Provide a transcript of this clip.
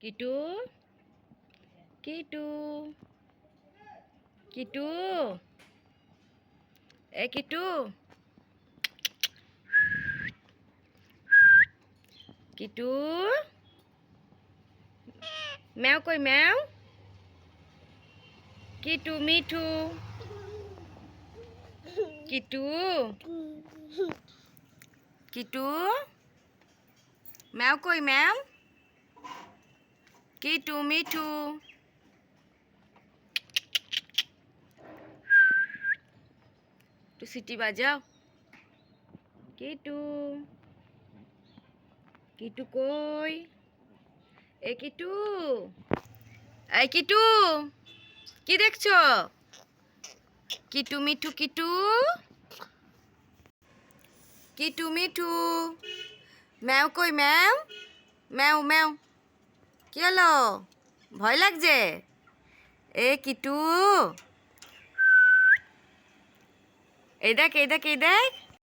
কিটু কিটু কিটু এ কিটু কিটু ম্যাও কই ম্যাও কিটু মিঠু কিটু কিটু ম্যাও কই ম্যাও কিটু মিঠু একটু সিটি বাজাও কিটু কিটু কই এ কিটু এই কিটু কি দেখছ কিটু মিঠু কিটু কিটু মিঠু ম্যাও কই ম্যাও ম্যাও ম্যাও কি হলো? ভয় লাগছে? এ কিটু। এই দেখ এই দেখ এই দেখ।